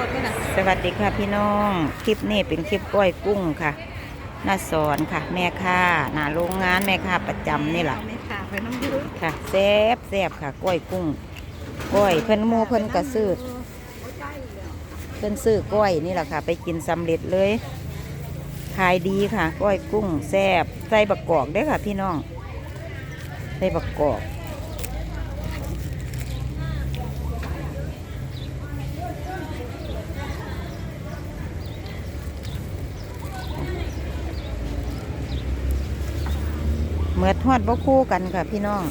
รถไหมน่ะสวัสดีค่ะพี่น้อง คลิปนี้เป็นคลิปกล้อยกุ้งค่ะหน้าสอนค่ะ แม่ค้าหน้าโรงงานแม่ค้าประจำนี่แหละไม่ขาดไปน้ำยืดค่ะแซ่บแซ่บค่ะกล้อยกุ้งกล้อยเพิ่นหมูเพิ่นกระซื้อเพิ่นซื้อกล้อยนี่แหละค่ะ ไปกินสำเร็จเลยขายดีค่ะกล้อยกุ้งแซ่บใส่บักกอกเด้อค่ะพี่น้องใส่บักกอก เหมือดฮอดบ่คู่กันค่ะ พี่น้อง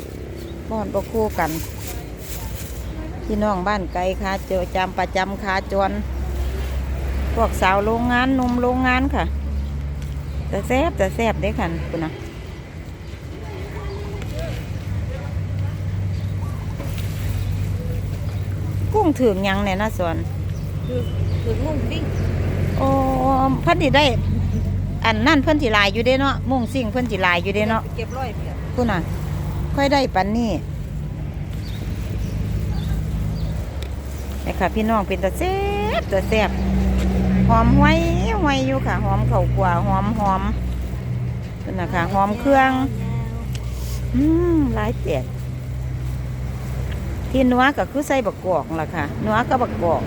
ฮอดบ่คู่กัน พี่น้องบ้านไกลค่ะเจอจำประจำขาจรพวกสาวโรงงานหนุ่มโรงงานค่ะ แต่แซบแต่แซบได้อค่ะคุณนะกุ้งถึงยังเนี่ยนะสวนคือคือมุ่งวิ่งโอ้เพิ่นสิได้ อันนั่นเพิ่นสิหลายอยู่เด้เนาะมุ่งสิ่งเพิ่นสิหลายอยู่เด้เนาะเก็บร้อยเพียบคุณน่ะ ค่อยได้ปันนี่นี่ค่ะ พี่น้องเป็นตะแซ่บตะแซ่บหอมห้วยห้วยอยู่ค่ะ หอมเข่าวกว่าหอมหอมคุณน่ะค่ะหอมเครื่อง อืมหลายเจ็ดที่นัวก็คือใส่บักกอกล่ะค่ะนัวก็บักกอก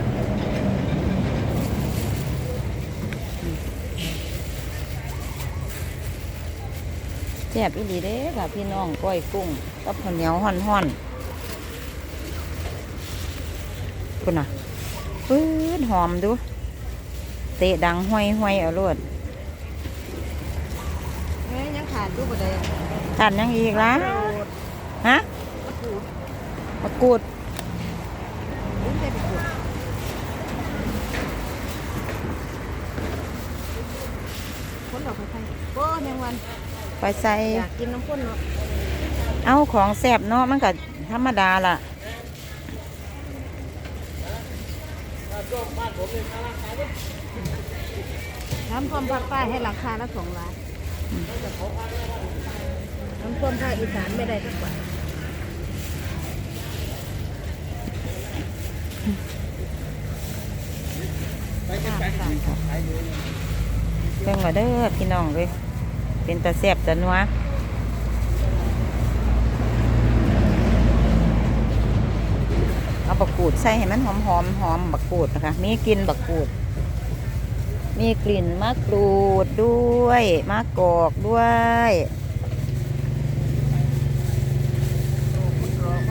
แซ่บอีหลีเด้ค่ะพี่น้องก้อยกุ้งกับข้าวเหนียวห่อนห่อนๆคุณน่ะปื้ดหอมดู เตะดังห้อยห้อยๆเอารวดแม่ยังขาดดูบ่ได้ทานยังอีกล่ะฮะมะกรูดมะกรูดอุ้ยใส่มะกรูดคนดอกไม้โอ้แมงวัน ไปใส่อยากกินน้ำข้นเนาะเอาของแซ่บเนาะมันก็ธรรมดาล่ะน้ำท่วมภาคใต้ให้ราคาละสองล้านน้ำท่วมภาคอีสานไม่ได้สักบาทเบิ่งว่าเด้อพี่น้องเลย เป็นตาแซ่บตานัวเอาบักกูดใส่ให้มันหอมหอมหอมบักกูดนะคะ มีกลิ่นบักกูด มีกลิ่นมะกรูดด้วยมะกอกด้วยรอก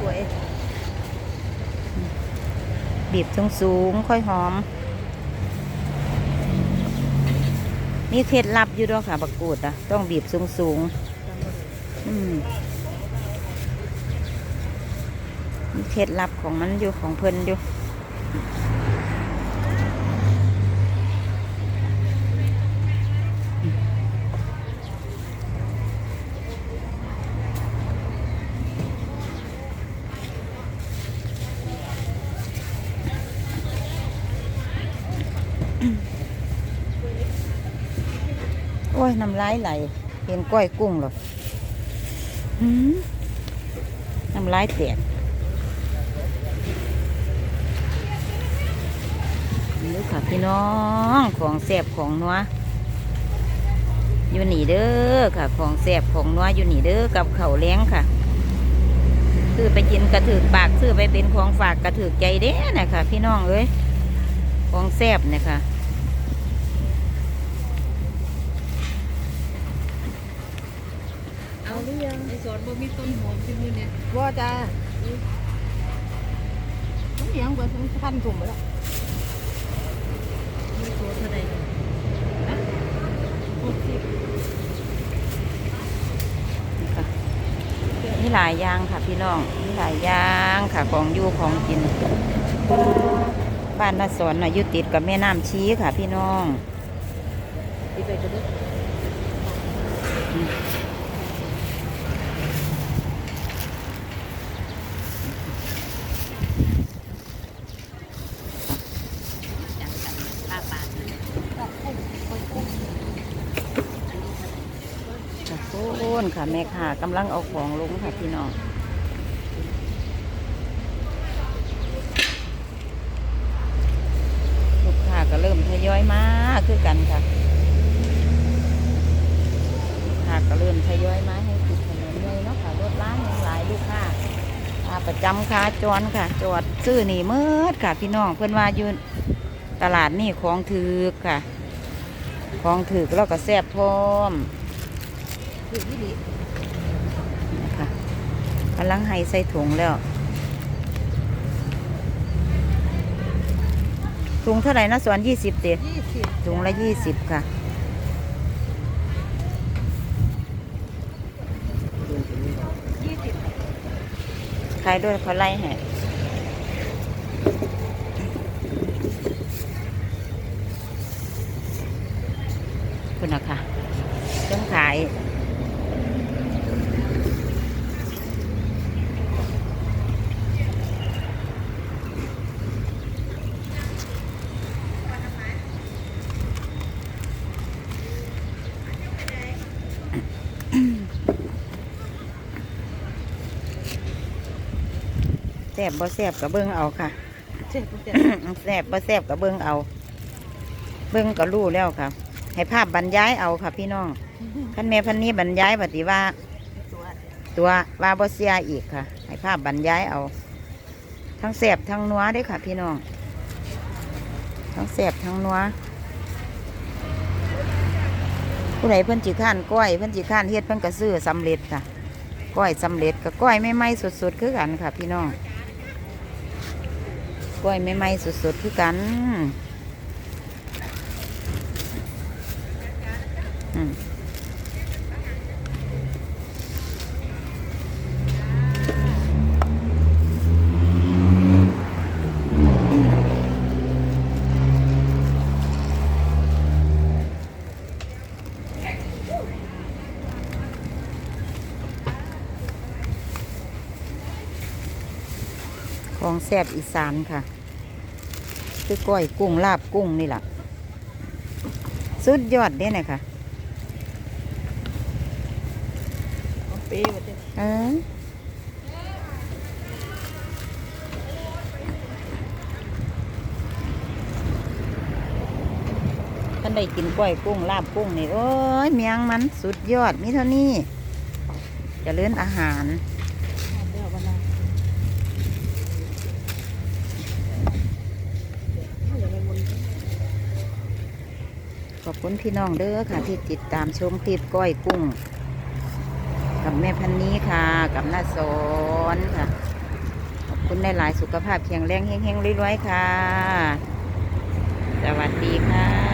ด้วยบีบสูงๆค่อยหอม นี่เคล็ดลับอยู่ด้วยค่ะบักกูดอะต้องบีบสูงสูงอืมมีเคล็ดลับของมันอยู่ของเพิ่นอยู่โอ้ ยน้ำลายไหล เห็นก้อยกุ้งหรอหืมน้ำลายแตกนี่ค่ะพี่น้องของแสบของนัวอยู่นี่เด้อค่ะ ของแสบของนัวอยู่นี่เด้อกับเขาวเลี้ยงค่ะซื้อไปกินกระถือปากซื้อไปเป็นของฝากกระถือใจเด้นะคะพี่น้องเอ้ยของแสบเนี่ยค่ะ เอาห รือยังไอสอนบ่มีต้นหอมที่มือเนี่ยว่าจ้ามันเลี้ยงกว่าทั้งพันถุงไปแล้วมีโซเท่าไหร่นะหกสิบค่ะมีหลายอย่างค่ะพี่น้องมีหลายอย่างค่ะของอยู่ของกิน บ้านนาสอนน่ะอยู่ติดกับแม่น้ำชี้ค่ะพี่น้องดีไปกันด้วย นค่ะ แม่ค่ะกำลังเอาของลงค่ะพี่น้องลูกค้าก็เริ่มทยอยมาคือกันค่ะลูกค้าก็เริ่มทยอยมาให้ติดถนนเลยเนาะค่ะรถล้างหลายลูกค้าาประจำค่ะจอนค่ะ จอดซื้อนี่เมื่อค่ะ พี่น้องเพื่อนว่ายืนตลาดนี่ของถือค่ะ ของถือแล้วก็แซ่บพร้อม ถือวิลินะคะกำลังให้ใส่ถุงแล้วถุงเท่าไหร่นะสวนยี่สิบเดียี่สิบถุงละยี่สิบค่ะยี่สิบขายด้วยเขาไล่ให้คุณนะคะต้องขาย แซ่ บบ่แซ่บกับเบิ้งเอาค่ะเจ็ดเจ็ดแซ่บบ่แซ่บกับเบิ้งเอา เบิ้งก็รู้แล้วค่ะ ให้ภาพบรรยายเอาค่ะ พี่น้องคันแม่พันนี้บรรยายปฏิว่าตัวตัวว่าบ่เสียอีกค่ะ ให้ภาพบรรยายเอา ทั้งแซ่บทั้งนัวเด้อค่ะ พี่น้อง ทั้งแซ่บทั้งนัวผู้ใดเพิ่นจิข้านก้อยเพิ่นจิข้านเฮ็ดเพิ่นก็ซื้อสำเร็จค่ะ ก้อยสำเร็จกับก้อยไม่ไหม้สดๆคือกันค่ะ พี่น้อง กล้วยไม่ไหม้สดๆคือกัน อืม ของแซ่บอีสานค่ะ คือก้อยกุ้งลาบกุ้งนี่แหละสุดยอดเด้นะคะขอปีหมดเออท่านได้กินก้อยกุ้งลาบกุ้งนี่โอ้ยเมียงมันสุดยอดมีเท่านี้จะเลื่อนอาหาร ขอบคุณพี่น้องเด้อค่ะ ที่ติดตามชมคลิปก้อยกุ้ง กับแม่พันนี้ค่ะ กับน้าสอนค่ะ ขอบคุณในหลายสุขภาพแข็งแรงเฮงๆรวยๆค่ะ สวัสดีค่ะ